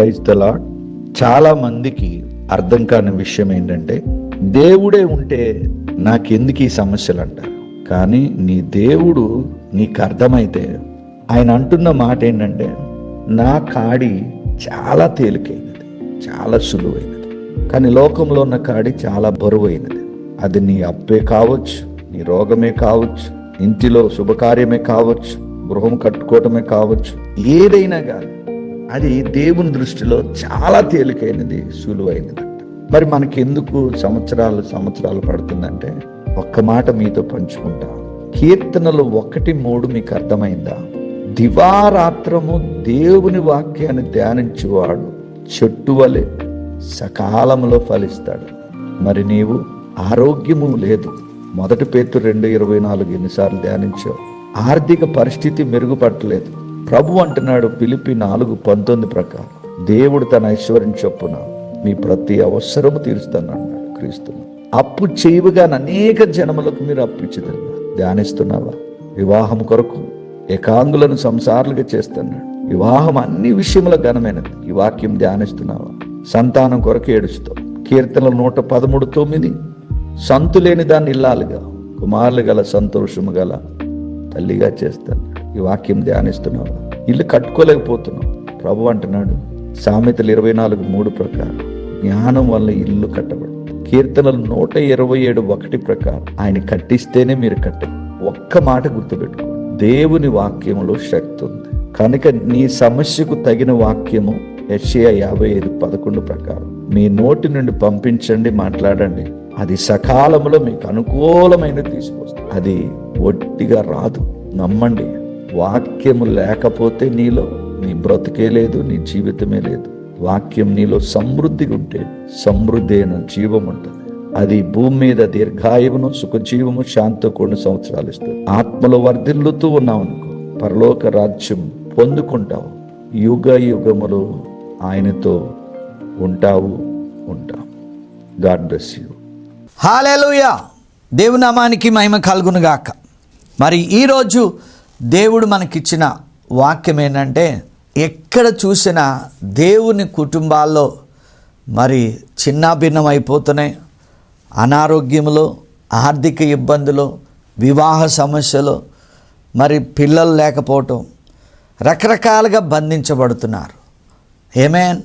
Praise the lord చాలా మందికి అర్థం కాని విషయం ఏంటంటే దేవుడే ఉంటే నాకెందుకు ఈ సమస్యలు అంటారు? కానీ నీ దేవుడు నీకు అర్థమైతే ఆయన అంటున్న మాట ఏంటంటే నా కాడి చాలా తేలికైనది చాలా సులువైనది. కానీ లోకంలో ఉన్న కాడి చాలా బరువైనది. అది నీ అప్పే కావచ్చు నీ రోగమే కావచ్చు ఇంటిలో శుభకార్యమే కావచ్చు గృహం కట్టుకోవటమే కావచ్చు ఏదైనా కానీ. అది దేవుని దృష్టిలో చాలా తేలికైనది సులువైనది. మరి మనకెందుకు సంవత్సరాలు సంవత్సరాలు పడుతుందంటే ఒక్క మాట మీతో పంచుకుంటా. కీర్తనలు ఒకటి మూడు మీకు అర్థమైందా? దివారాత్రము దేవుని వాక్యాన్ని ధ్యానించేవాడు చెట్టు వలె సకాలంలో ఫలిస్తాడు. మరి నీవు ఆరోగ్యము లేదు. మొదటి పేతు రెండు ఇరవై నాలుగు ఎన్నిసార్లు ధ్యానించావు. ఆర్థిక పరిస్థితి మెరుగుపడలేదు. ప్రభు అంటున్నాడు పిలిపి నాలుగు పంతొమ్మిది ప్రకారం దేవుడు తన ఐశ్వర్యం చొప్పున మీ ప్రతి అవసరము తీరుస్తానన్నాడు క్రీస్తు. అప్పు చేయవుగా అనేక జనములకు మీరు అప్పు ఇచ్చిదన్నారు ధ్యానిస్తున్నావా? వివాహం కొరకు ఏకాంగులను సంసారులుగా చేస్తున్నాడు వివాహం అన్ని విషయముల ఘనమైనది. ఈ వాక్యం ధ్యానిస్తున్నావా? సంతానం కొరకు ఏడుస్తావు. కీర్తనలు నూట పదమూడు తొమ్మిది సంతు లేని దాన్ని ఇల్లాలుగా కుమారులు గల సంతోషము గల తల్లిగా చేస్తాను. ఈ వాక్యం ధ్యానిస్తున్నావా. ఇల్లు కట్టుకోలేకపోతున్నావు. ప్రభు అంటున్నాడు సామెతలు ఇరవై నాలుగు మూడు ప్రకారం జ్ఞానం వల్ల ఇల్లు కట్టబడు. కీర్తనలు నూట ఇరవై ఏడు ఒకటి ప్రకారం ఆయన కట్టిస్తేనే మీరు కట్టండి ఒక్క మాట గుర్తుపెట్టుకో దేవుని వాక్యంలో శక్తి ఉంది. కనుక నీ సమస్యకు తగిన వాక్యము ఎస్ఏ యాభై ఐదు పదకొండు ప్రకారం. మీ నోటి నుండి పంపించండి మాట్లాడండి. అది సకాలంలో మీకు అనుకూలమైన తీసుకొస్తుంది. అది ఒట్టిగా రాదు. నమ్మండి. వాక్యము లేకపోతే నీలో నీ బ్రతికే లేదు నీ జీవితమే లేదు. వాక్యం నీలో సమృద్ధిగా ఉంటే సమృద్ధి అయిన జీవం ఉంటుంది అది భూమి మీద దీర్ఘాయువును సుఖజీవము శాంతితో కొన్ని సంవత్సరాలు ఇస్తుంది ఆత్మలో వర్ధిల్లుతూ ఉన్నావు అనుకో పరలోక రాజ్యం పొందుకుంటావు. యుగ యుగములు ఆయనతో ఉంటావు ఉంటావు. God bless you. హాలేలుయా. దేవునామానికి మహిమ కలుగునుగాక. మరి ఈరోజు దేవుడు మనకిచ్చిన వాక్యం ఏంటంటే ఎక్కడ చూసినా దేవుని కుటుంబాల్లో మరి చిన్నాభిన్నం అయిపోతున్నాయి అనారోగ్యములో ఆర్థిక ఇబ్బందులు వివాహ సమస్యలు మరి పిల్లలు లేకపోవటం రకరకాలుగా బంధించబడుతున్నారు. ఏమేన్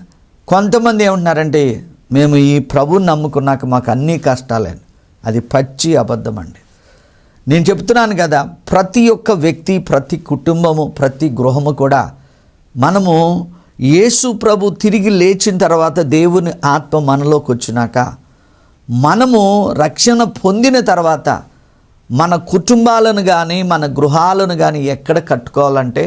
కొంతమంది ఏమంటున్నారంటే మేము ఈ ప్రభుని నమ్ముకున్నాక మాకు అన్ని కష్టాలే అది పచ్చి అబద్ధం అండి నేను చెప్తున్నాను కదా ప్రతి ఒక్క వ్యక్తి ప్రతి కుటుంబము ప్రతి గృహము కూడా మనము యేసు ప్రభు తిరిగి లేచిన తర్వాత దేవుని ఆత్మ మనలోకి వచ్చినాక మనము రక్షణ పొందిన తర్వాత మన కుటుంబాలను కానీ మన గృహాలను కానీ ఎక్కడ కట్టుకోవాలంటే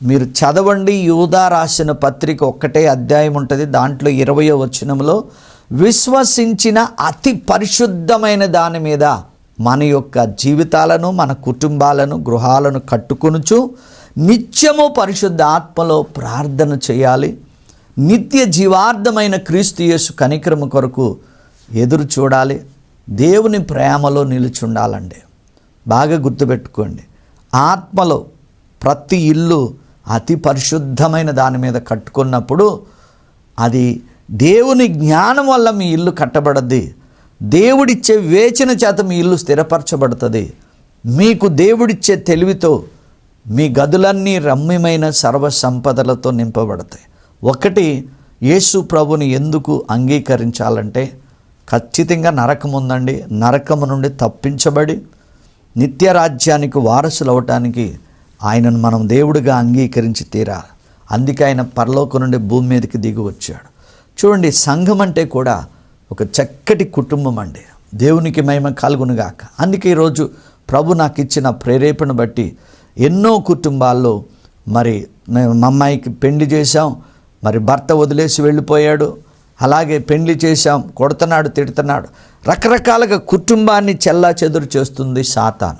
మీరు చదవండి యూదా రాసిన పత్రిక ఒక్కటే అధ్యాయం ఉంటుంది. దాంట్లో ఇరవయో వచనంలో విశ్వసించిన అతి పరిశుద్ధమైన దాని మీద మన యొక్క జీవితాలను మన కుటుంబాలను గృహాలను కట్టుకొనుచు నిత్యము పరిశుద్ధ ఆత్మలో ప్రార్థన చేయాలి. నిత్య జీవార్థమైన క్రీస్తు యేసు కనిక్రమ కొరకు ఎదురు చూడాలి. దేవుని ప్రేమలో నిలుచుండాలండి. బాగా గుర్తుపెట్టుకోండి. ఆత్మలో ప్రతి ఇల్లు అతి పరిశుద్ధమైన దాని మీద కట్టుకున్నప్పుడు అది దేవుని జ్ఞానం వల్ల మీ ఇల్లు కట్టబడద్ది. దేవుడిచ్చే వేచన చేత మీ ఇల్లు స్థిరపరచబడుతుంది. మీకు దేవుడిచ్చే తెలివితో మీ గదులన్నీ రమ్యమైన సర్వ సంపదలతో నింపబడతాయి. ఒకటి యేసు ప్రభుని ఎందుకు అంగీకరించాలంటే ఖచ్చితంగా నరకం ఉందండి. నరకము నుండి తప్పించబడి నిత్య రాజ్యానికి వారసులు అవటానికి ఆయనను మనం దేవుడిగా అంగీకరించి తీరా అందుకే ఆయన పరలోకం నుండి భూమి మీదకి దిగి వచ్చాడు. చూడండి సంఘం అంటే కూడా ఒక చక్కటి కుటుంబం అండి. దేవునికి మహిమ కలుగునుగాక అందుకే ఈరోజు ప్రభు నాకు ఇచ్చిన ప్రేరేపణ బట్టి ఎన్నో కుటుంబాల్లో మరి మేము మా అమ్మాయికి పెళ్ళి చేశాం మరి భర్త వదిలేసి వెళ్ళిపోయాడు అలాగే పెళ్ళి చేశాం కొడుతున్నాడు తిడుతున్నాడు. రకరకాలుగా కుటుంబాన్ని చెల్లా చెదురు చేస్తుంది సాతాను.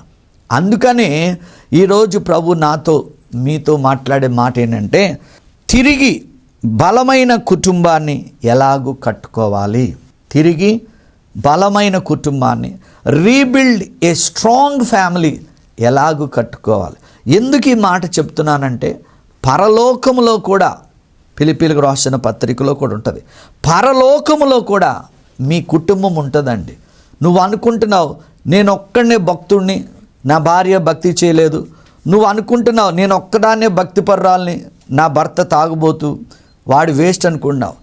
అందుకనే ఈరోజు ప్రభు నాతో మీతో మాట్లాడే మాట ఏంటంటే తిరిగి బలమైన కుటుంబాన్ని ఎలాగూ కట్టుకోవాలి. తిరిగి బలమైన కుటుంబాన్ని రీబిల్డ్ ఏ స్ట్రాంగ్ ఫ్యామిలీ ఎలాగూ కట్టుకోవాలి. ఎందుకు ఈ మాట చెప్తున్నానంటే పరలోకములో కూడా పిలిపిలకు రాసిన పత్రికలో కూడా ఉంటుంది. పరలోకములో కూడా మీ కుటుంబం ఉంటుందండి. నువ్వు అనుకుంటున్నావు నేను ఒక్కడనే భక్తుడిని నా భార్య భక్తి చేయలేదు. నువ్వు అనుకుంటున్నావు నేను ఒక్కదాన్నే భక్తి పర్రాలని నా భర్త తాగుబోతూ వాడు వేస్ట్ అనుకున్నావు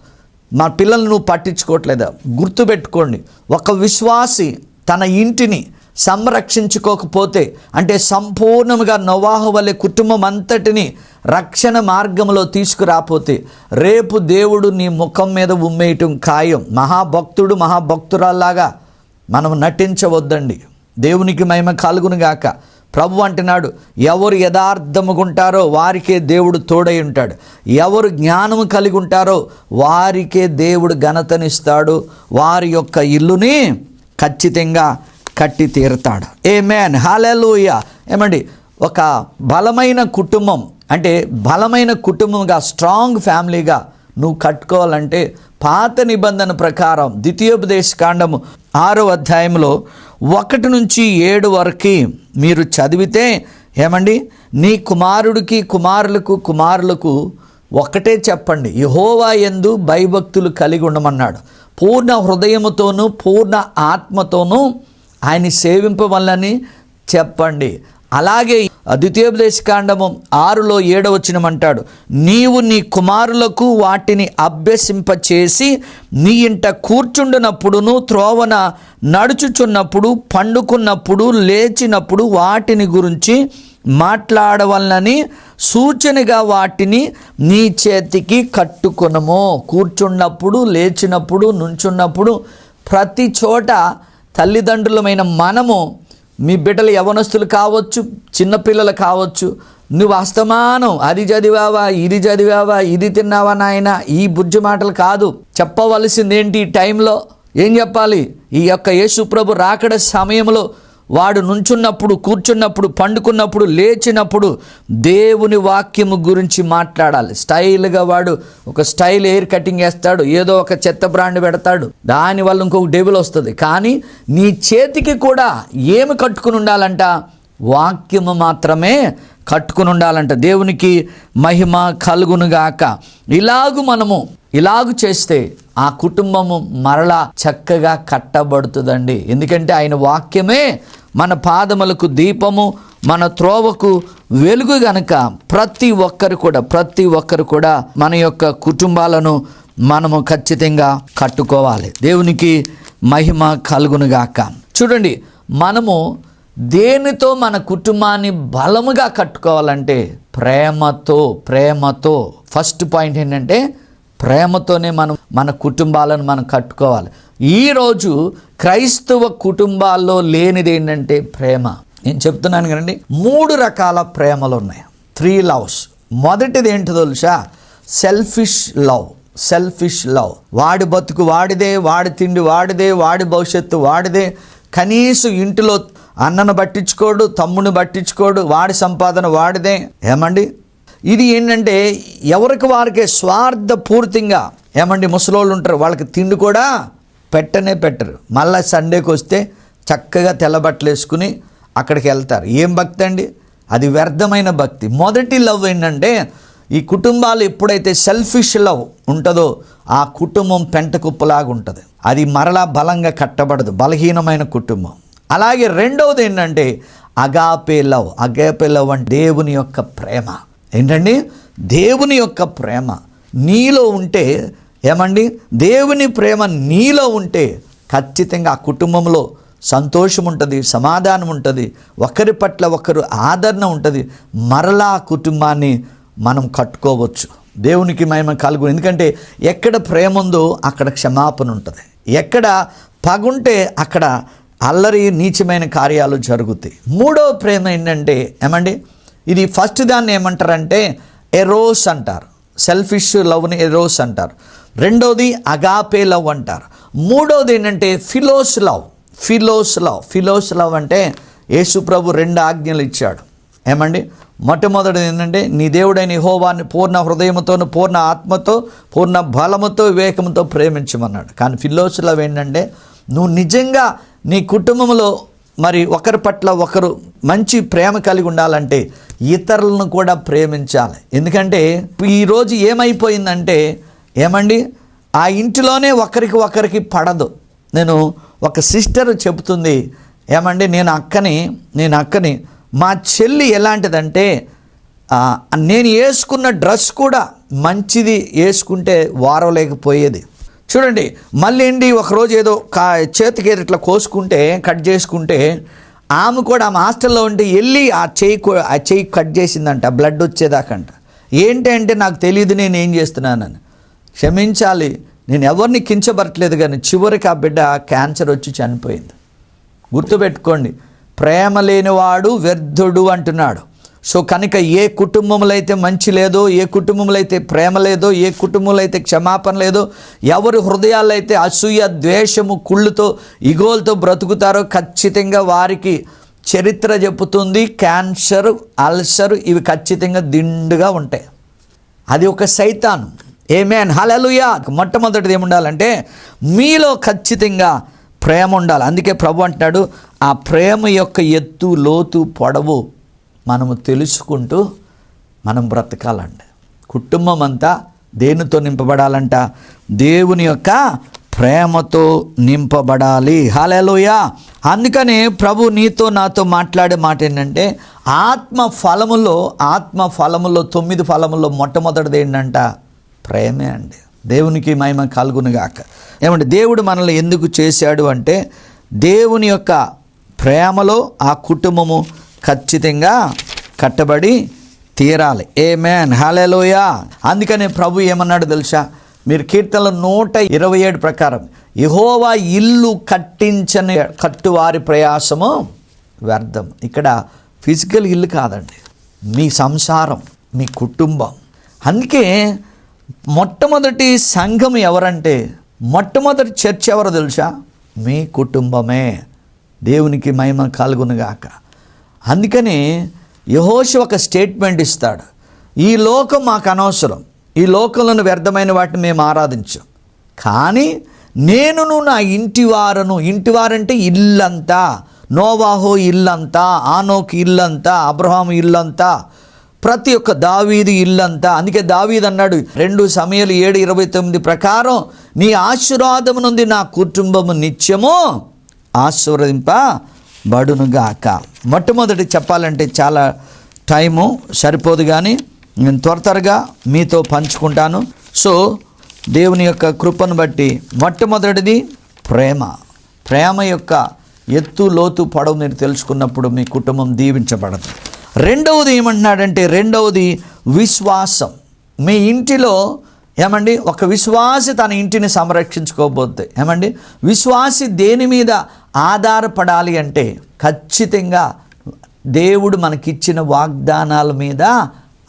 మా పిల్లల్ని నువ్వు పట్టించుకోవట్లేదా? గుర్తుపెట్టుకోండి ఒక విశ్వాసి తన ఇంటిని సంరక్షించుకోకపోతే అంటే సంపూర్ణంగా నవాహు వలె కుటుంబం అంతటిని రక్షణ మార్గంలో తీసుకురాపోతే రేపు దేవుడు నీ ముఖం మీద ఉమ్మేయటం ఖాయం. మహాభక్తుడు మహాభక్తురాల్లాగా మనం నటించవద్దండి. దేవునికి మహిమ కలుగునుగాక. ప్రభు అంటున్నాడు ఎవరు యథార్థముగుంటారో వారికే దేవుడు తోడై ఉంటాడు. ఎవరు జ్ఞానము కలిగి ఉంటారో వారికే దేవుడు ఘనతనిస్తాడు. వారి యొక్క ఇల్లుని ఖచ్చితంగా కట్టి తీరుతాడు. ఏ మ్యాన్ హాలూయ ఏమండి ఒక బలమైన కుటుంబం అంటే బలమైన కుటుంబంగా స్ట్రాంగ్ ఫ్యామిలీగా నువ్వు కట్టుకోవాలంటే పాత నిబంధన ప్రకారం ద్వితీయోపదేశ కాండము ఆరో అధ్యాయంలో ఒకటి నుంచి ఏడు వరకు మీరు చదివితే ఏమండి? నీ కుమారుడికి కుమారులకు కుమారులకు ఒకటే చెప్పండి. యహోవా ఎందు భయభక్తులు కలిగి ఉండమన్నాడు. పూర్ణ హృదయముతోనూ పూర్ణ ఆత్మతోనూ ఆయన సేవింపవల్లని చెప్పండి. అలాగే ద్వితీయోపదేశ కాండము ఆరులో ఏడవచనమంటాడు నీవు నీ కుమారులకు వాటిని అభ్యసింపచేసి నీ ఇంట కూర్చుండునప్పుడును త్రోవన నడుచుచున్నప్పుడు పండుకున్నప్పుడు లేచినప్పుడు వాటిని గురించి మాట్లాడవలనని సూచనగా వాటిని నీ చేతికి కట్టుకునము. కూర్చున్నప్పుడు లేచినప్పుడు నుంచున్నప్పుడు ప్రతి చోట తల్లిదండ్రులమైన మనము మీ బిడ్డలు యవనస్తులు కావచ్చు చిన్నపిల్లలు కావచ్చు నువ్వు అస్తమానం. అది చదివావా ఇది చదివావా ఇది తిన్నావా నాయన? ఈ బుజ్జి మాటలు కాదు. చెప్పవలసింది ఏంటి ఈ టైంలో? ఏం చెప్పాలి? ఈ యొక్క యేసుప్రభు రాకడ సమయంలో వాడు నుంచున్నప్పుడు కూర్చున్నప్పుడు పండుకున్నప్పుడు లేచినప్పుడు దేవుని వాక్యము గురించి మాట్లాడాలి. స్టైల్గా వాడు ఒక స్టైల్ ఎయిర్ కటింగ్ వేస్తాడు ఏదో ఒక చెత్త బ్రాండ్ పెడతాడు. దానివల్ల ఇంకొక డెబుల్ వస్తుంది. కానీ నీ చేతికి కూడా ఏమి కట్టుకుని ఉండాలంట? వాక్యము మాత్రమే కట్టుకుని ఉండాలంట. దేవునికి మహిమ కలుగునుగాక. ఇలాగు మనము ఇలాగు చేస్తే ఆ కుటుంబము మరలా చక్కగా కట్టబడుతుందండి. ఎందుకంటే ఆయన వాక్యమే మన పాదములకు దీపము మన త్రోవకు వెలుగు గనక ప్రతి ఒక్కరు కూడా ప్రతి ఒక్కరు కూడా మన యొక్క కుటుంబాలను మనము ఖచ్చితంగా కట్టుకోవాలి. దేవునికి మహిమ కలుగునుగాక చూడండి మనము దేనితో మన కుటుంబాన్ని బలముగా కట్టుకోవాలంటే ప్రేమతో ప్రేమతో. ఫస్ట్ పాయింట్ ఏంటంటే ప్రేమతోనే మనం మన కుటుంబాలను మనం కట్టుకోవాలి. ఈరోజు క్రైస్తవ కుటుంబాల్లో లేనిది ఏంటంటే ప్రేమ. నేను చెప్తున్నాను కదండి మూడు రకాల ప్రేమలు ఉన్నాయి త్రీ లవ్స్. మొదటిది ఏంటో తెలుసా? Selfish love. Selfish love. వాడి బతుకు వాడిదే వాడి తిండి వాడిదే వాడి భవిష్యత్తు వాడిదే. కనీసం ఇంటిలో అన్నను పట్టించుకోడు తమ్ముని పట్టించుకోడు వాడి సంపాదన వాడిదే. ఏమండి? ఇది ఏంటంటే ఎవరికి వారికే స్వార్థ పూర్తిగా ఏమండి ముసలోళ్ళు ఉంటారు వాళ్ళకి తిండి కూడా పెట్టనే పెట్టరు. మళ్ళీ సండేకి వస్తే చక్కగా తెల్లబట్టలు వేసుకుని అక్కడికి వెళ్తారు. ఏం భక్తి అండి? అది వ్యర్థమైన భక్తి. మొదటి లవ్ ఏంటంటే ఈ కుటుంబాలు ఎప్పుడైతే సెల్ఫిష్ లవ్ ఉంటుందో ఆ కుటుంబం పెంట కుప్పలాగా ఉంటుంది. అది మరలా బలంగా కట్టబడదు బలహీనమైన కుటుంబం. అలాగే రెండవది ఏంటంటే అగాపే లవ్ అగాపే లవ్ అంటే దేవుని యొక్క ప్రేమ. ఏంటండి? దేవుని యొక్క ప్రేమ నీలో ఉంటే ఏమండి? దేవుని ప్రేమ నీలో ఉంటే ఖచ్చితంగా ఆ కుటుంబంలో సంతోషం ఉంటుంది సమాధానం ఉంటుంది ఒకరి పట్ల ఒకరు ఆదరణ ఉంటుంది. మరలా కుటుంబాన్ని మనం కట్టుకోవచ్చు. దేవునికి మహిమ కలుగు. ఎందుకంటే ఎక్కడ ప్రేమ ఉందో అక్కడ క్షమాపణ ఉంటుంది. ఎక్కడ పగుంటే అక్కడ అల్లరి నీచమైన కార్యాలు జరుగుతాయి. మూడో ప్రేమ ఏంటంటే ఏమండి? ఇది ఫస్ట్ దాన్ని ఏమంటారంటే ఎరోస్ అంటారు. సెల్ఫిష్ లవ్ని ఎరోస్ అంటారు. రెండోది అగాపే లవ్ అంటారు. మూడోది ఏంటంటే philos love philos love philos love అంటే యేసుప్రభు రెండు ఆజ్ఞలు ఇచ్చాడు. ఏమండి? మొట్టమొదటిది ఏంటంటే నీ దేవుడైన హోవాన్ని పూర్ణ హృదయంతోను పూర్ణ ఆత్మతో పూర్ణ బలముతో వివేకంతో ప్రేమించమన్నాడు. కానీ ఫిలోస్ లవ్ ఏంటంటే నువ్వు నిజంగా నీ కుటుంబంలో మరి ఒకరి పట్ల ఒకరు మంచి ప్రేమ కలిగి ఉండాలంటే ఇతరులను కూడా ప్రేమించాలి. ఎందుకంటే ఈరోజు ఏమైపోయిందంటే ఏమండి? ఆ ఇంటిలోనే ఒకరికి ఒకరికి పడదు. నేను ఒక సిస్టర్ చెబుతుంది ఏమండి నేను అక్కని నేను అక్కని మా చెల్లి ఎలాంటిదంటే నేను వేసుకున్న డ్రెస్ కూడా మంచిది వేసుకుంటే వారలేకపోయేది చూడండి మళ్ళీ ఏంటి ఒకరోజు ఏదో కా చేతికి ఇట్లా కోసుకుంటే కట్ చేసుకుంటే ఆమె కూడా ఆమె హాస్టల్లో ఉంటే వెళ్ళి ఆ చేయి ఆ చేయి కట్ చేసిందంట బ్లడ్ వచ్చేదాకంట. ఏంటి అంటే నాకు తెలియదు నేను ఏం చేస్తున్నానని. క్షమించాలి నేను ఎవరిని కించబడట్లేదు కానీ చివరికి ఆ బిడ్డ క్యాన్సర్ వచ్చి చనిపోయింది. గుర్తుపెట్టుకోండి ప్రేమ లేనివాడు వ్యర్థుడు అంటున్నాడు. సో కనుక ఏ కుటుంబంలో అయితే మంచి లేదో ఏ కుటుంబంలో అయితే ప్రేమ లేదో ఏ కుటుంబంలో అయితే క్షమాపణ లేదో ఎవరి హృదయాల్లో అయితే అసూయ ద్వేషము కుళ్ళుతో ఇగోలతో బ్రతుకుతారో ఖచ్చితంగా వారికి చరిత్ర చెబుతుంది. క్యాన్సర్ అల్సర్ ఇవి ఖచ్చితంగా దిండుగా ఉంటాయి. అది ఒక సైతాను. ఏమేన్ హలలుయా మొట్టమొదటిది ఏముండాలంటే మీలో ఖచ్చితంగా ప్రేమ ఉండాలి. అందుకే ప్రభు అంటున్నాడు ఆ ప్రేమ యొక్క ఎత్తు లోతు పొడవు మనము తెలుసుకుంటూ మనం బ్రతకాలండి. కుటుంబం అంతా దేనితో నింపబడాలంట? దేవుని యొక్క ప్రేమతో నింపబడాలి. హలలుయా అందుకనే ప్రభు నీతో నాతో మాట్లాడే మాట ఏంటంటే ఆత్మ ఫలములో ఆత్మ ఫలములో తొమ్మిది ఫలములో మొట్టమొదటిది ఏంటంట? ప్రేమే అండి. దేవునికి మహిమ కలుగునుగాక ఏమంటే దేవుడు మనల్ని ఎందుకు చేశాడు అంటే దేవుని యొక్క ప్రేమలో ఆ కుటుంబము ఖచ్చితంగా కట్టబడి తీరాలి. ఏ మ్యాన్ హాలేలోయా అందుకనే ప్రభు ఏమన్నాడు తెలుసా? మీరు కీర్తనల నూట ఇరవై ఏడు ప్రకారం యహోవా ఇల్లు కట్టించని కట్టువారి ప్రయాసము వ్యర్థం. ఇక్కడ ఫిజికల్ ఇల్లు కాదండి. మీ సంసారం మీ కుటుంబం. అందుకే మొట్టమొదటి సంఘం ఎవరంటే మొట్టమొదటి చర్చ్ ఎవరో తెలుసా? మీ కుటుంబమే. దేవునికి మహిమ కలుగునుగాక. అందుకని యహోషి ఒక స్టేట్మెంట్ ఇస్తాడు. ఈ లోకం మాకు అనవసరం. ఈ లోకంలోని వ్యర్థమైన వాటిని మేము ఆరాధించాం. కానీ నేనును నా ఇంటివారను ఇంటివారంటే ఇల్లంతా నోవాహో ఇల్లంతా ఆనోకి ఇల్లంతా అబ్రహాం ఇల్లంతా ప్రతి ఒక్క దావీది ఇల్లంతా. అందుకే దావీది అన్నాడు రెండు సమయాలు ఏడు ఇరవై తొమ్మిది ప్రకారం నీ ఆశీర్వాదము నుండి నా కుటుంబము నిత్యము ఆశీర్వదింప బడునుగాక. మొట్టమొదటి చెప్పాలంటే చాలా టైము సరిపోదు కానీ నేను త్వర త్వరగా మీతో పంచుకుంటాను. సో దేవుని యొక్క కృపను బట్టి మొట్టమొదటిది ప్రేమ. ప్రేమ యొక్క ఎత్తు లోతు పొడవు మీరు తెలుసుకున్నప్పుడు మీ కుటుంబం దీవించబడదు. రెండవది ఏమంటున్నాడంటే రెండవది విశ్వాసం. మీ ఇంటిలో ఏమండి? ఒక విశ్వాసి తన ఇంటిని సంరక్షించుకోబోతే ఏమండి? విశ్వాసి దేని మీద ఆధారపడాలి అంటే ఖచ్చితంగా దేవుడు మనకిచ్చిన వాగ్దానాల మీద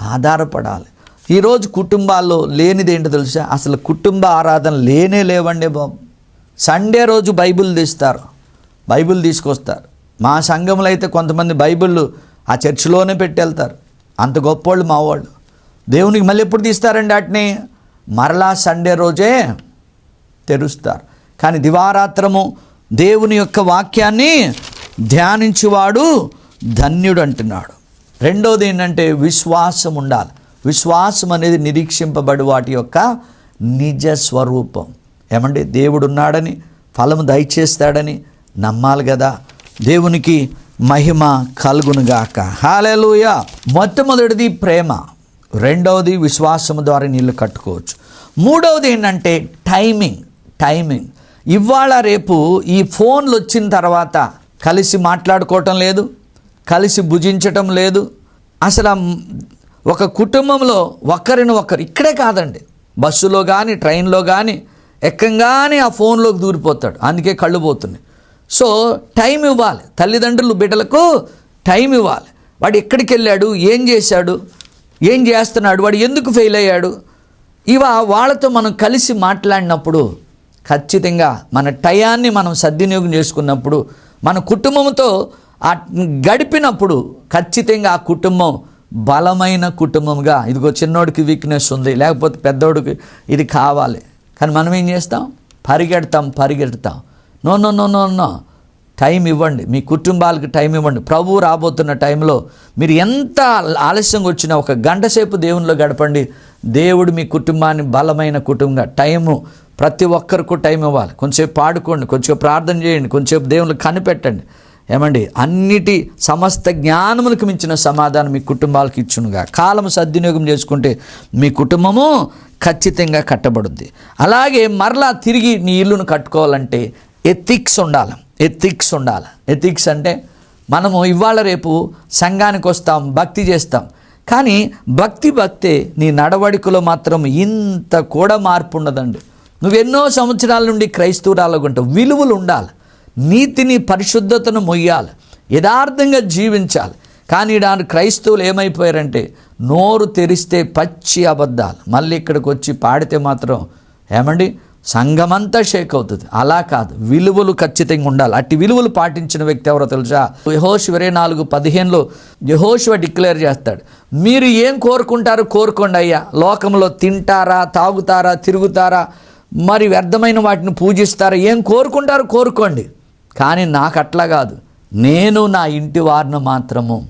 ఆధారపడాలి. ఈరోజు కుటుంబాల్లో లేనిది ఏంటో తెలుసా? అసలు కుటుంబ ఆరాధన లేనే లేవండి బాబు. సండే రోజు బైబిల్ తీస్తారు. బైబిల్ తీసుకొస్తారు. మా సంఘంలో అయితే కొంతమంది బైబిల్ ఆ చర్చిలోనే పెట్టి వెళ్తారు అంత గొప్పోళ్ళు మా వాళ్ళు దేవునికి మళ్ళీ ఎప్పుడు తీస్తారండి వాటిని? మరలా సండే రోజే తెరుస్తారు. కానీ దివారాత్రము దేవుని యొక్క వాక్యాన్ని ధ్యానించువాడు ధన్యుడు అంటున్నాడు రెండోది ఏంటంటే విశ్వాసం ఉండాలి. విశ్వాసం అనేది నిరీక్షింపబడి వాటి యొక్క నిజ స్వరూపం. ఏమంటే దేవుడు ఉన్నాడని ఫలము దయచేస్తాడని నమ్మాలి కదా. దేవునికి మహిమ కలుగునుగాక. హాలెలూయ మొట్టమొదటిది ప్రేమ. రెండవది విశ్వాసము ద్వారా నీళ్ళు కట్టుకోవచ్చు. మూడవది ఏంటంటే టైమింగ్ టైమింగ్. ఇవాళ రేపు ఈ ఫోన్లు వచ్చిన తర్వాత కలిసి మాట్లాడుకోవటం లేదు కలిసి భుజించటం లేదు. అసలు ఒక కుటుంబంలో ఒకరిని ఒకరు ఇక్కడే కాదండి. బస్సులో కానీ ట్రైన్లో కానీ ఎక్కంగానే ఆ ఫోన్లోకి దూరిపోతాడు. అందుకే కళ్ళు పోతున్నాయి. సో టైం ఇవ్వాలి. తల్లిదండ్రులు బిడ్డలకు టైం ఇవ్వాలి. వాడు ఎక్కడికి వెళ్ళాడు? ఏం చేశాడు? ఏం చేస్తున్నాడు? వాడు ఎందుకు ఫెయిల్ అయ్యాడు? ఇవ వాళ్ళతో మనం కలిసి మాట్లాడినప్పుడు ఖచ్చితంగా మన టయాన్ని మనం సద్వినియోగం చేసుకున్నప్పుడు మన కుటుంబంతో గడిపినప్పుడు ఖచ్చితంగా ఆ కుటుంబం బలమైన కుటుంబంగా ఇదిగో చిన్నోడికి వీక్నెస్ ఉంది లేకపోతే పెద్దోడికి ఇది కావాలి. కానీ మనం ఏం చేస్తాం? పరిగెడతాం పరిగెడతాం. No no no no no time ఇవ్వండి. మీ కుటుంబాలకు టైం ఇవ్వండి. ప్రభువు రాబోతున్న టైంలో మీరు ఎంత ఆలస్యంగా వచ్చినా ఒక గంట సేపు దేవునిలో గడపండి. దేవుడు మీ కుటుంబాన్ని బలమైన కుటుంబంగా టైము ప్రతి ఒక్కరికి టైం ఇవ్వాలి. కొంచెంసేపు పాడుకోండి. కొంచెం ప్రార్థన చేయండి. కొంచెంసేపు దేవుళ్ళు కనిపెట్టండి. ఏమండి? అన్నిటి సమస్త జ్ఞానములకు మించిన సమాధానం మీ కుటుంబాలకు ఇచ్చునుగా కాలం సద్వినియోగం చేసుకుంటే మీ కుటుంబము ఖచ్చితంగా కట్టబడుద్ది. అలాగే మరలా తిరిగి నీ ఇల్లును కట్టుకోవాలంటే ఎథిక్స్ ఉండాలి. ఎథిక్స్ ఉండాలి. ఎథిక్స్ అంటే మనము ఇవాళ రేపు సంఘానికి వస్తాం భక్తి చేస్తాం. కానీ భక్తి భక్తే నీ నడవడికలో మాత్రం ఇంత కూడా మార్పు ఉండదండి. నువ్వు ఎన్నో సంవత్సరాల నుండి క్రైస్తవురాలుగా ఉంటావు. విలువలు ఉండాలి. నీతిని పరిశుద్ధతను మొయ్యాలి. యథార్థంగా జీవించాలి. కానీ దాని క్రైస్తవులు ఏమైపోయారంటే నోరు తెరిస్తే పచ్చి అబద్ధాలు. మళ్ళీ ఇక్కడికి వచ్చి పాడితే మాత్రం ఏమండి? సంఘమంతా షేక్ అవుతుంది. అలా కాదు. విలువలు ఖచ్చితంగా ఉండాలి. అట్టి విలువలు పాటించిన వ్యక్తి ఎవరో తెలుసా? యహోశివ ఇరవై నాలుగు పదిహేనులో యహోశివ డిక్లేర్ చేస్తాడు. మీరు ఏం కోరుకుంటారు కోరుకోండి అయ్యా. లోకంలో తింటారా తాగుతారా తిరుగుతారా మరి వ్యర్థమైన వాటిని పూజిస్తారా ఏం కోరుకుంటారు కోరుకోండి. కానీ నాకు అట్లా కాదు. నేను నా ఇంటి వారిని మాత్రము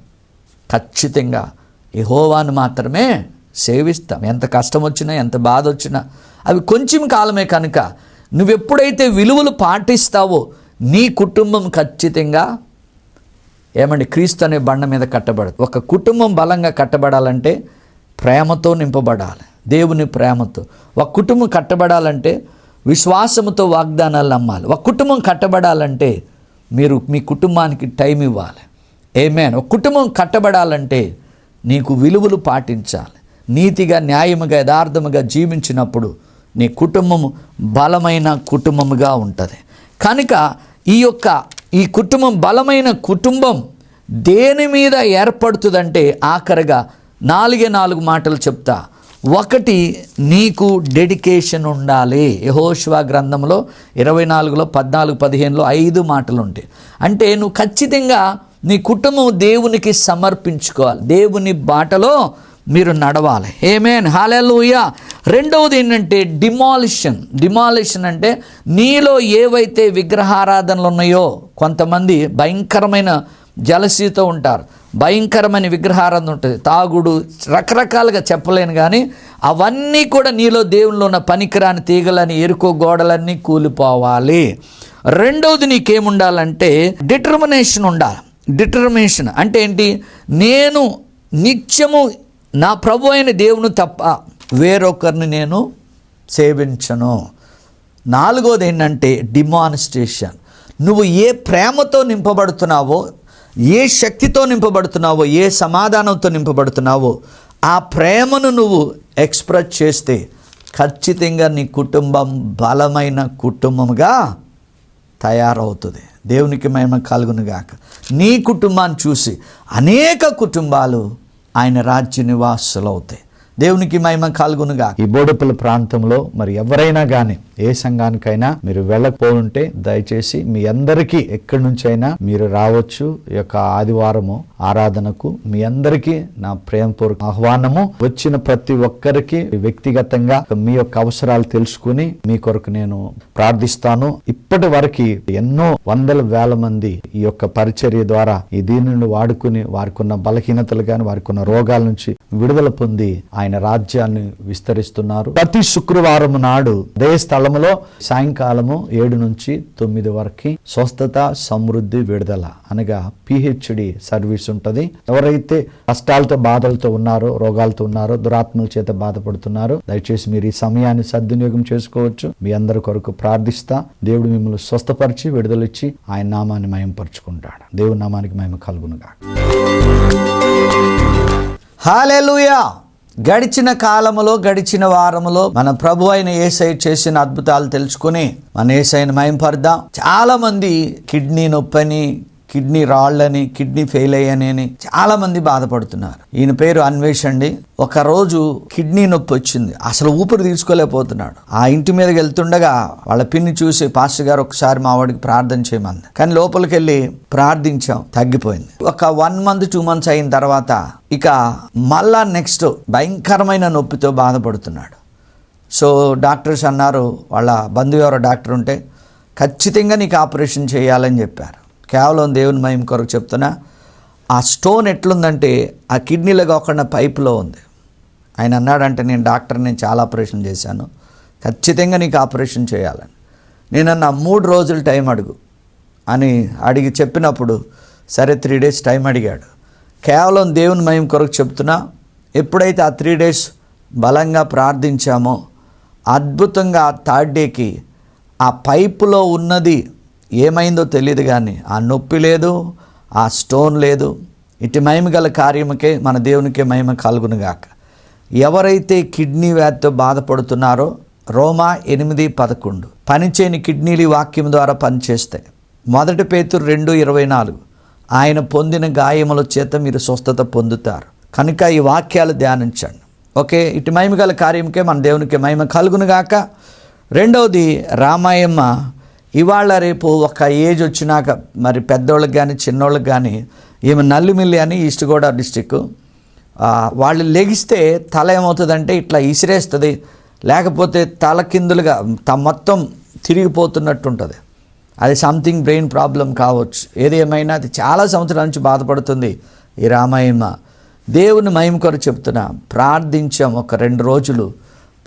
ఖచ్చితంగా యహోవాను మాత్రమే సేవిస్తాం. ఎంత కష్టం వచ్చినా ఎంత బాధ వచ్చినా అవి కొంచెం కాలమే కనుక నువ్వెప్పుడైతే విలువలు పాటిస్తావో నీ కుటుంబం ఖచ్చితంగా ఏమండి క్రీస్తు అనే బండ మీద కట్టబడదు. ఒక కుటుంబం బలంగా కట్టబడాలంటే ప్రేమతో నింపబడాలి. దేవుని ప్రేమతో. ఒక కుటుంబం కట్టబడాలంటే విశ్వాసముతో వాగ్దానాలు నమ్మాలి. ఒక కుటుంబం కట్టబడాలంటే మీరు మీ కుటుంబానికి టైం ఇవ్వాలి. ఏమేన్ ఒక కుటుంబం కట్టబడాలంటే నీకు విలువలు పాటించాలి. నీతిగా న్యాయముగా యథార్థముగా జీవించినప్పుడు నీ కుటుంబము బలమైన కుటుంబముగా ఉంటుంది. కనుక ఈ యొక్క ఈ కుటుంబం బలమైన కుటుంబం దేని మీద ఏర్పడుతుందంటే ఆఖరిగా నాలుగే నాలుగు మాటలు చెప్తా. ఒకటి నీకు డెడికేషన్ ఉండాలి. యహోశివ గ్రంథంలో ఇరవై నాలుగులో పద్నాలుగు పదిహేనులో ఐదు మాటలు ఉంటాయి అంటే నువ్వు ఖచ్చితంగా నీ కుటుంబం దేవునికి సమర్పించుకోవాలి. దేవుని బాటలో మీరు నడవాలి. ఏమేన్ హాలూయ రెండవది ఏంటంటే డిమాలిషన్ డిమాలిషన్ అంటే నీలో ఏవైతే విగ్రహారాధనలు ఉన్నాయో కొంతమంది భయంకరమైన జలసీతో ఉంటారు. భయంకరమైన విగ్రహారాధన ఉంటుంది. తాగుడు రకరకాలుగా చెప్పలేను కానీ అవన్నీ కూడా నీలో దేవుళ్ళు ఉన్న పనికిరాని తీగలని ఎరుకో గోడలన్నీ కూలిపోవాలి. రెండవది నీకేముండాలంటే డిటర్మినేషన్ ఉండాలి. డిటర్మినేషన్ అంటే ఏంటి? నేను నిత్యము నా ప్రభు అయిన దేవుని తప్ప వేరొకరిని నేను సేవించను. నాలుగోది ఏంటంటే డిమానిస్ట్రేషన్ నువ్వు ఏ ప్రేమతో నింపబడుతున్నావో ఏ శక్తితో నింపబడుతున్నావో ఏ సమాధానంతో నింపబడుతున్నావో ఆ ప్రేమను నువ్వు ఎక్స్ప్రెస్ చేస్తే ఖచ్చితంగా నీ కుటుంబం బలమైన కుటుంబంగా తయారవుతుంది. దేవునికి మహిమ కలుగునుగాక. నీ కుటుంబాన్ని చూసి అనేక కుటుంబాలు ఆయన రాజ్య నివాసులు అవుతాయి దేవునికి మహిమ కలుగునుగా ఈ బోడుపల్లి ప్రాంతంలో మరి ఎవరైనా కానీ ఏ సంఘానికైనా మీరు వెళ్ళకపోతుంటే దయచేసి మీ అందరికీ ఎక్కడి నుంచైనా మీరు రావచ్చు. ఈ యొక్క ఆదివారము ఆరాధనకు మీ అందరికీ నా ప్రేమపూర్వక ఆహ్వానము. వచ్చిన ప్రతి ఒక్కరికి వ్యక్తిగతంగా మీ యొక్క అవసరాలు తెలుసుకుని మీ కొరకు నేను ప్రార్థిస్తాను. ఇప్పటి వరకు ఎన్నో వందల వేల మంది ఈ యొక్క పరిచర్య ద్వారా ఈ దీనిని వాడుకుని వారికి ఉన్న బలహీనతలు కానీ వారికి ఉన్న రోగాల నుంచి విడుదల పొంది ఆయన రాజ్యాన్ని విస్తరిస్తున్నారు. ప్రతి శుక్రవారం నాడు అదే స్థలములో సాయంకాలము ఏడు నుంచి తొమ్మిది వరకు స్వస్థత సమృద్ధి విడుదల అనగా పిహెచ్డి సర్వీస్ ఉంటుంది. ఎవరైతే కష్టాలతో బాధలతో ఉన్నారో రోగాలతో ఉన్నారో దురాత్మల చేత బాధపడుతున్నారో దయచేసి మీరు ఈ సమయాన్ని సద్వినియోగం చేసుకోవచ్చు. మీ అందరి కొరకు ప్రార్థిస్తా. దేవుడు మిమ్మల్ని స్వస్థపరిచి విడుదలిచ్చి ఆయన నామాన్ని మయంపరుచుకుంటాడు. దేవుని నామానికి మహిమ కలుగునుగా హాలెలుయా గడిచిన కాలములో గడిచిన వారములో మన ప్రభు అయిన ఏసై చేసిన అద్భుతాలు తెలుసుకుని మన ఏసైని మయంపడదాం చాలా మంది కిడ్నీ నొప్పని కిడ్నీ రాళ్ళని కిడ్నీ ఫెయిల్ అయ్యానని చాలా మంది బాధపడుతున్నారు. ఈయన పేరు అన్వేష్ అండి. కిడ్నీ నొప్పి వచ్చింది. అసలు ఊపిరి తీసుకోలేకపోతున్నాడు. ఆ ఇంటి మీదకి వెళ్తుండగా వాళ్ళ పిన్ని చూసి పాస్టర్ గారు ఒకసారి మా వాడికి ప్రార్థన చేయమంది కానీ లోపలికి వెళ్ళి ప్రార్థించాం. తగ్గిపోయింది. ఒక వన్ మంత్ టూ మంత్స్ అయిన తర్వాత ఇక మళ్ళా నెక్స్ట్ భయంకరమైన నొప్పితో బాధపడుతున్నాడు. సో డాక్టర్స్ అన్నారు వాళ్ళ బంధువు ఎవరో డాక్టర్ ఉంటే ఖచ్చితంగా నీకు ఆపరేషన్ చేయాలని చెప్పారు. కేవలం దేవుని మహిమ కొరకు చెప్తున్నా ఆ స్టోన్ ఎట్లుందంటే ఆ కిడ్నీలో కాకుండా పైపులో ఉంది. ఆయన అన్నాడంటే నేను డాక్టర్ నేను చాలా ఆపరేషన్ చేశాను. ఖచ్చితంగా నీకు ఆపరేషన్ చేయాలని. నేను మూడు రోజులు టైం అడుగు అని అడిగి చెప్పినప్పుడు సరే త్రీ డేస్ టైం అడిగాడు. కేవలం దేవుని మహిమ కొరకు చెప్తున్నా ఎప్పుడైతే ఆ త్రీ డేస్ బలంగా ప్రార్థించామో అద్భుతంగా ఆ థర్డ్ డేకి ఆ పైపులో ఉన్నది ఏమైందో తెలియదు కానీ ఆ నొప్పి లేదు ఆ స్టోన్ లేదు. ఇటు మహిమ గల కార్యముకే మన దేవునికే మహిమ కలుగునుగాక. ఎవరైతే కిడ్నీ వ్యాధితో బాధపడుతున్నారో రోమా ఎనిమిది పదకొండు. పనిచేయని కిడ్నీలు ఈ వాక్యం ద్వారా పనిచేస్తాయి మొదటి పేతురు రెండు ఇరవై నాలుగు. ఆయన పొందిన గాయముల చేత మీరు స్వస్థత పొందుతారు. కనుక ఈ వాక్యాలు ధ్యానించండి. ఓకే ఇటు మహిమ గల కార్యంకే మన దేవునికి మహిమ కలుగునుగాక. రెండవది రామాయమ్మ ఇవాళ రేపు ఒక ఏజ్ వచ్చినాక మరి పెద్దోళ్ళకి కానీ చిన్నోళ్ళకి కానీ ఈమె నల్లిమిల్లి అని ఈస్ట్ గోదావరి డిస్టిక్ వాళ్ళు లెగిస్తే తల ఏమవుతుందంటే ఇట్లా ఇసిరేస్తుంది. లేకపోతే తల కిందులుగా త మొత్తం తిరిగిపోతున్నట్టు ఉంటుంది అది సంథింగ్ బ్రెయిన్ ప్రాబ్లం కావచ్చు. ఏది ఏమైనా అది చాలా సంవత్సరాల నుంచి బాధపడుతుంది ఈ రామాయమ్మ దేవుని మహిమ కొరకు చెప్తున్నా ప్రార్థించాం ఒక రెండు రోజులు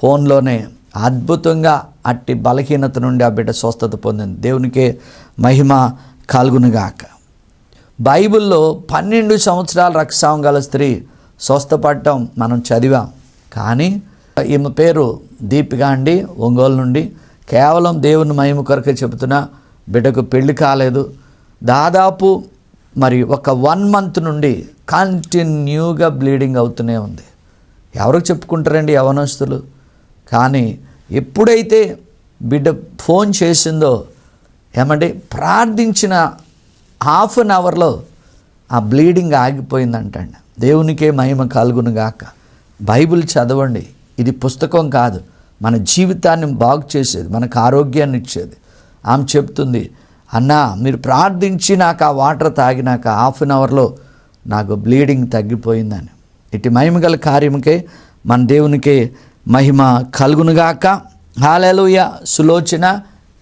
ఫోన్లోనే. అద్భుతంగా అట్టి బలహీనత నుండి ఆ బిడ్డ స్వస్థత పొందింది. దేవునికే మహిమ కలుగునుగాక. బైబిల్లో పన్నెండు సంవత్సరాల రక్తస్రావం గల స్త్రీ స్వస్థపడటం మనం చదివాం. కానీ ఈమె పేరు దీపిక అండి ఒంగోలు నుండి. కేవలం దేవుని మహిమ కొరకే చెబుతున్నా బిడ్డకు పెళ్ళి కాలేదు. దాదాపు మరి ఒక వన్ మంత్ నుండి కంటిన్యూగా బ్లీడింగ్ అవుతూనే ఉంది. ఎవరికి చెప్పుకుంటారండి యవనస్తులు? కానీ ఎప్పుడైతే బిడ్డ ఫోన్ చేసిందో ఏమంటే ప్రార్థించిన హాఫ్ అన్ అవర్లో ఆ బ్లీడింగ్ ఆగిపోయిందంటండి. దేవునికే మహిమ కలుగునుగాక బైబిల్ చదవండి. ఇది పుస్తకం కాదు. మన జీవితాన్ని బాగు చేసేది మనకు ఆరోగ్యాన్ని ఇచ్చేది. ఆమె చెప్తుంది అన్నా మీరు ప్రార్థించి నాకు ఆ వాటర్ తాగినాక హాఫ్ అన్ అవర్లో నాకు బ్లీడింగ్ తగ్గిపోయిందని. ఇటు మహిమ గల కార్యముకే మన దేవునికే మహిమ కలుగునుగాక. హాలూయ సులోచన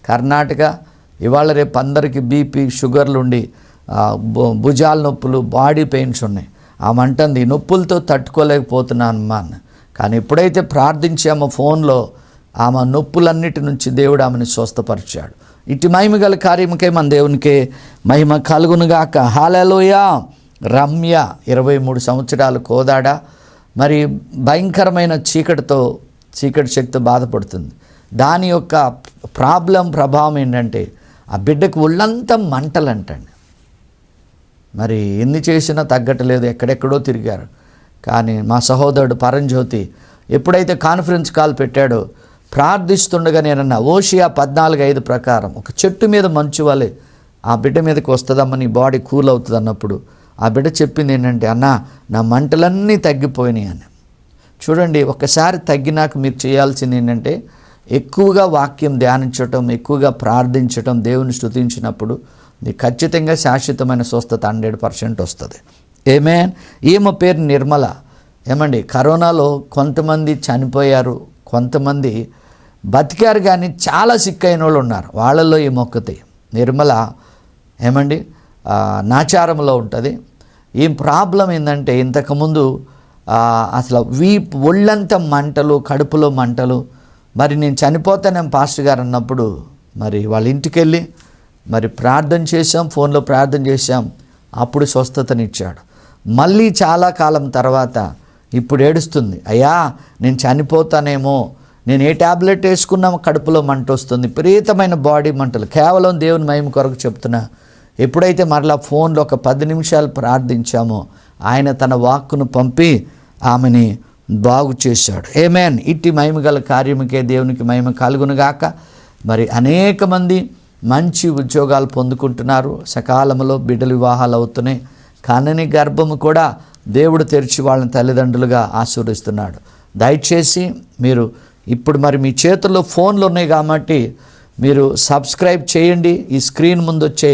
కర్ణాటక. ఇవాళ రేపు అందరికీ బీపీ షుగర్లు ఉండి భు- భుజాల నొప్పులు బాడీ పెయిన్స్ ఉన్నాయి. ఆమె అంటుంది "ఈ నొప్పులతో తట్టుకోలేకపోతున్నాను అమ్మా కానీ ఎప్పుడైతే ప్రార్థించామో ఫోన్లో ఆమె నొప్పులన్నిటి నుంచి దేవుడు ఆమెను స్వస్థపరిచాడు. ఇటు మహిమ గల కార్యముకే మన దేవునికే మహిమ కలుగునుగాక. హాలలోయ. రమ్య ఇరవై మూడు సంవత్సరాలు కోదాడ. మరి భయంకరమైన చీకటితో చీకటి శక్తి బాధపడుతుంది. దాని యొక్క ప్రాబ్లం ప్రభావం ఏంటంటే ఆ బిడ్డకు ఒళ్ళంతా మంటలంటండి. మరి ఎన్ని చేసినా తగ్గట్లేదు ఎక్కడెక్కడో తిరిగారు. కానీ మా సహోదరుడు పరంజ్యోతి ఎప్పుడైతే కాన్ఫరెన్స్ కాల్ పెట్టాడో ప్రార్థిస్తుండగా నేనన్న ఓషియా పద్నాలుగు ఐదు ప్రకారం ఒక చెట్టు మీద మంచు వలె ఆ బిడ్డ మీదకి వస్తుందమ్మ నీ బాడీ కూల్ అవుతుంది అన్నప్పుడు ఆ బిడ్డ చెప్పింది ఏంటంటే అన్న నా మంటలన్నీ తగ్గిపోయినాయి అని. చూడండి ఒకసారి తగ్గినాక మీరు చేయాల్సింది ఏంటంటే ఎక్కువగా వాక్యం ధ్యానించటం ఎక్కువగా ప్రార్థించటం దేవుని స్థుతించినప్పుడు మీకు ఖచ్చితంగా శాశ్వతమైన స్వస్థత హండ్రెడ్ పర్సెంట్ వస్తుంది. ఏమే ఈమె పేరు నిర్మల. ఏమండి కరోనాలో కొంతమంది చనిపోయారు కొంతమంది బతికారు కానీ చాలా సిక్ అయిన వాళ్ళు ఉన్నారు. వాళ్ళల్లో ఈ మొక్కతే. నిర్మల ఏమండి? నాచారంలో ఉంటుంది. ఏం ప్రాబ్లం ఏంటంటే ఇంతకుముందు అసలు వీప్ ఒళ్ళంత మంటలు కడుపులో మంటలు. మరి నేను చనిపోతానేం పాస్టర్ గారు అన్నప్పుడు మరి వాళ్ళ ఇంటికి వెళ్ళి మరి ప్రార్థన చేశాం ఫోన్లో ప్రార్థన చేశాం. అప్పుడు స్వస్థతనిచ్చాడు. మళ్ళీ చాలా కాలం తర్వాత ఇప్పుడు ఏడుస్తుంది. అయ్యా నేను చనిపోతానేమో. నేను ఏ ట్యాబ్లెట్ వేసుకున్నా కడుపులో మంట వస్తుంది. విపరీతమైన బాడీ మంటలు. కేవలం దేవుని మహిమ కొరకు చెప్తున్నా. ఎప్పుడైతే మరలా ఫోన్లో ఒక పది నిమిషాలు ప్రార్థించామో ఆయన తన వాక్కును పంపి ఆమెని బాగు చేశాడు. ఏమేన్ ఇట్టి మహిమ గల కార్యముకే దేవునికి మహిమ కలుగునుగాక. మరి అనేక మంది మంచి ఉద్యోగాలు పొందుకుంటున్నారు. సకాలంలో బిడ్డలు వివాహాలు అవుతున్నాయి. కనని గర్భము కూడా దేవుడు తెరిచి వాళ్ళని తల్లిదండ్రులుగా ఆశీర్వదిస్తున్నాడు. దయచేసి మీరు ఇప్పుడు మరి మీ చేతుల్లో ఫోన్లు ఉన్నాయి కాబట్టి మీరు సబ్స్క్రైబ్ చేయండి. ఈ స్క్రీన్ ముందు వచ్చే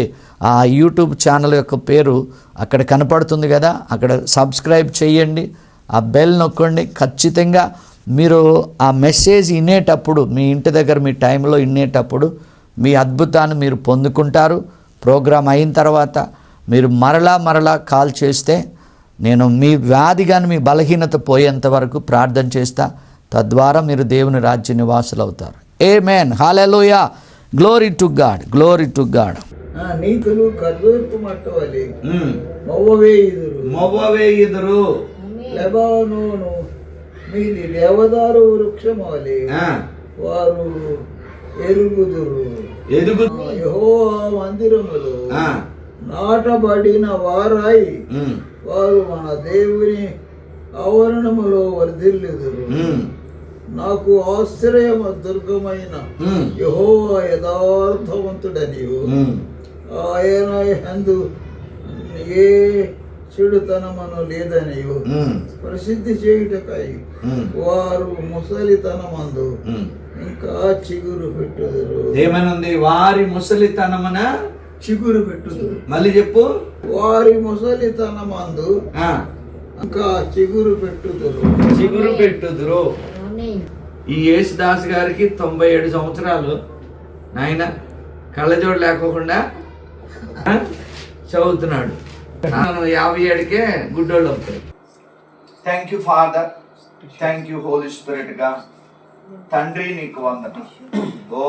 ఆ యూట్యూబ్ ఛానల్ యొక్క పేరు అక్కడ కనపడుతుంది కదా అక్కడ సబ్స్క్రైబ్ చేయండి. ఆ బెల్ నొక్కండి. ఖచ్చితంగా మీరు ఆ మెసేజ్ వినేటప్పుడు మీ ఇంటి దగ్గర మీ టైంలో వినేటప్పుడు మీ అద్భుతాన్ని మీరు పొందుకుంటారు. ప్రోగ్రాం అయిన తర్వాత మీరు మరలా మరలా కాల్ చేస్తే నేను మీ వ్యాధి కానీ మీ బలహీనత పోయేంత వరకు ప్రార్థన చేస్తా. తద్వారా మీరు దేవుని రాజ్య నివాసులు అవుతారు amen hallelujah glory to God glory to God ఆ నీతులు ఖర్జూరపు మట్టవలి. మొవ్వవేయుదురు మొవ్వవే ఎదురు లెబానోను మీది దేవదారు వృక్షమవలి. వారు ఎరుగుదురు. ఎదుగు యెహోవా మందిరములు నాటబడిన వారాయి. వారు మన దేవుని ఆవరణములో వర్ధిల్లుదురు. నాకు ఆశ్రయమ దుర్గమైన యెహోవా యథార్థవంతుడనియు. ఆయన ఎందు ఏ చెడుతనమును లేదనియు. ప్రసిద్ధి చేయుటకై వారు ముసలితనమందు ఇంకా చిగురు పెట్టుదురు. ఏమనుంది? వారి ముసలితనమున చిగురు పెట్టుదురు. మళ్ళీ చెప్పు. వారి ముసలితనమందు ఇంకా చిగురు పెట్టుదురు. చిగురు పెట్టుదురు. ఈ యేసుదాస్ గారికి తొంభై ఏడు సంవత్సరాలు. నాయన కళ్ళజోడు లేకోకుండా చదువుతున్నాడు. యాభై ఏడుకే గుడ్డోళ్ళు అవుతాడు thank you father thank you holy స్పిరిట్గా. తండ్రి నీకు వందనం. ఓ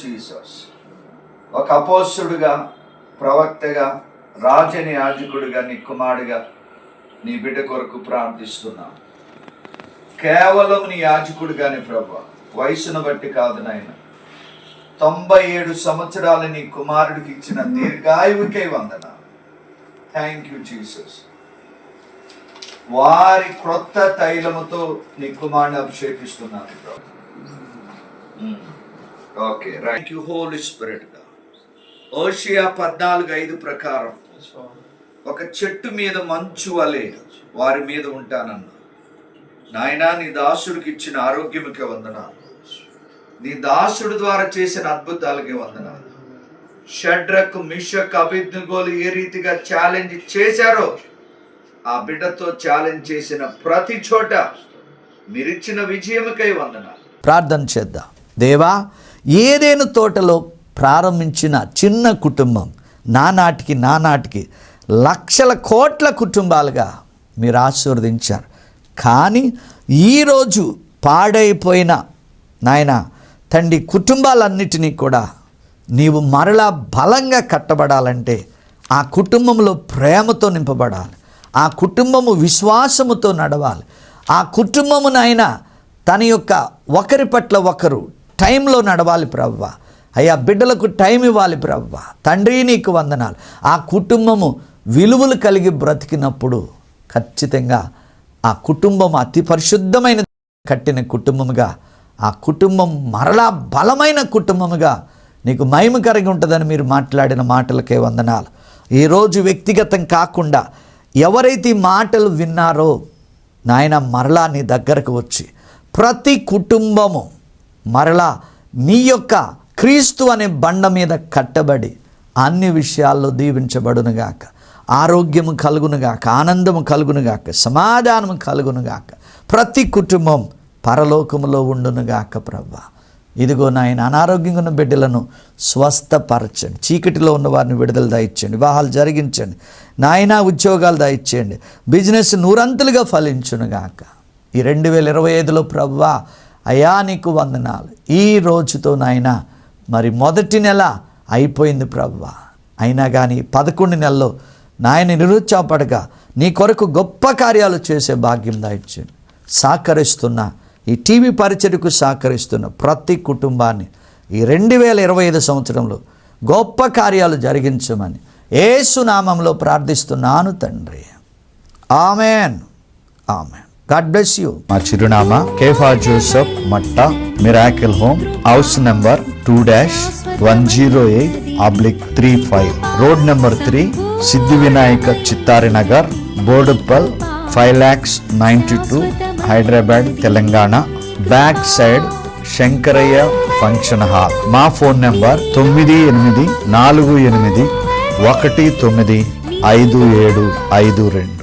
జీసస్. ఒక అపోస్తుడుగా ప్రవక్తగా రాజని యాజకుడుగా నీ కుమారుడుగా నీ బిడ్డ కొరకు ప్రార్థిస్తున్నాను కేవలం నీ యాజకుడిగానే ప్రభు. వయసును బట్టి కాదు నాయన. తొంభై ఏడు సంవత్సరాలు నీ కుమారుడికి ఇచ్చిన దీర్ఘాయువుకే వందన థ్యాంక్ యూ జీసస్ వారి క్రొత్త తైలముతో నీ కుమారుని అభిషేకిస్తున్నాను ప్రభు. Okay thank you holy spirit Hosea పద్నాలుగు ఐదు ప్రకారం ఒక చెట్టు మీద మంచు వలె వారి మీద ఉంటానన్నా నాయనా నీ దాసుడికి ఇచ్చిన ఆరోగ్యముకే వందనాలు. నీ దాసుడు ద్వారా చేసిన అద్భుతాలకే వందనాలు. షడ్రక్ మిషక్ అభిజ్ఞగోలు ఏ రీతిగా ఛాలెంజ్ చేశారో ఆ బిడ్డతో ఛాలెంజ్ చేసిన ప్రతి చోట మీరిచ్చిన విజయముకై వందనాలు. ప్రార్థన చేద్దాం. దేవా ఏదేను తోటలో ప్రారంభించిన చిన్న కుటుంబం నానాటికి నానాటికి లక్షల కోట్ల కుటుంబాలుగా మీరు ఆశీర్వదించారు. కానీ ఈరోజు పాడైపోయిన నాయన తండ్రి కుటుంబాలన్నిటినీ కూడా నీవు మరలా బలంగా కట్టబడాలంటే ఆ కుటుంబంలో ప్రేమతో నింపబడాలి. ఆ కుటుంబము విశ్వాసముతో నడవాలి. ఆ కుటుంబము నాయన తన యొక్క ఒకరి పట్ల ఒకరు టైంలో నడవాలి ప్రవ్వ. అయ్యా బిడ్డలకు టైం ఇవ్వాలి ప్రవ్వ. తండ్రి నీకు వందనాలు. ఆ కుటుంబము విలువలు కలిగి బ్రతికినప్పుడు ఖచ్చితంగా ఆ కుటుంబం అతి పరిశుద్ధమైన కట్టిన కుటుంబముగా ఆ కుటుంబం మరలా బలమైన కుటుంబముగా నీకు మహిమకరంగా ఉంటుందని మీరు మాట్లాడిన మాటలకే వందనాలు. ఈరోజు వ్యక్తిగతం కాకుండా ఎవరైతే ఈ మాటలు విన్నారో నాయన మరలా నీ దగ్గరకు వచ్చి ప్రతి కుటుంబము మరలా నీ యొక్క క్రీస్తు అనే బండ మీద కట్టబడి అన్ని విషయాల్లో దీవించబడునుగాక. ఆరోగ్యము కలుగునుగాక ఆనందము కలుగునుగాక సమాధానము కలుగునుగాక ప్రతి కుటుంబం పరలోకములో ఉండునుగాక ప్రవ్వా. ఇదిగో నాయన అనారోగ్యంగా ఉన్న బిడ్డలను స్వస్థపరచండి. చీకటిలో ఉన్న వారిని విడుదల దాయిచ్చండి వివాహాలు జరిగించండి. నాయన ఉద్యోగాలు దయచేయండి బిజినెస్ నూరంతులుగా ఫలించునుగాక. ఈ రెండు వేల ఇరవై ఐదులో ప్రవ్వా అయా నీకు వందనాలు. ఈ రోజుతో నాయన మరి మొదటి నెల అయిపోయింది ప్రవ్వా. అయినా కానీ పదకొండు నెలల్లో నాయన నిరుత్సాహపడగా నీ కొరకు గొప్ప కార్యాలు చేసే భాగ్యం దాయిచ్చండి సహకరిస్తున్న ఈ టీవీ పరిచయకు సహకరిస్తున్న ప్రతి కుటుంబాన్ని ఈ రెండు వేల ఇరవై ఐదు సంవత్సరంలో గొప్ప కార్యాలు జరిగించమని ఏసునామంలో ప్రార్థిస్తున్నాను తండ్రి. Amen. Amen. God bless you. మా చిరునామా Kefa Joseph Matta miracle home house number two dash one zero eight oblique three five. Road number three Siddhi Vinayaka Chittari Nagar Boduppal five lakhs ninety two Hyderabad Telangana. Back side Shankaraiah function hall. మా phone number తొమ్మిది ఎనిమిది నాలుగు ఎనిమిది ఒకటి తొమ్మిది ఐదు ఏడు ఐదు రెండు.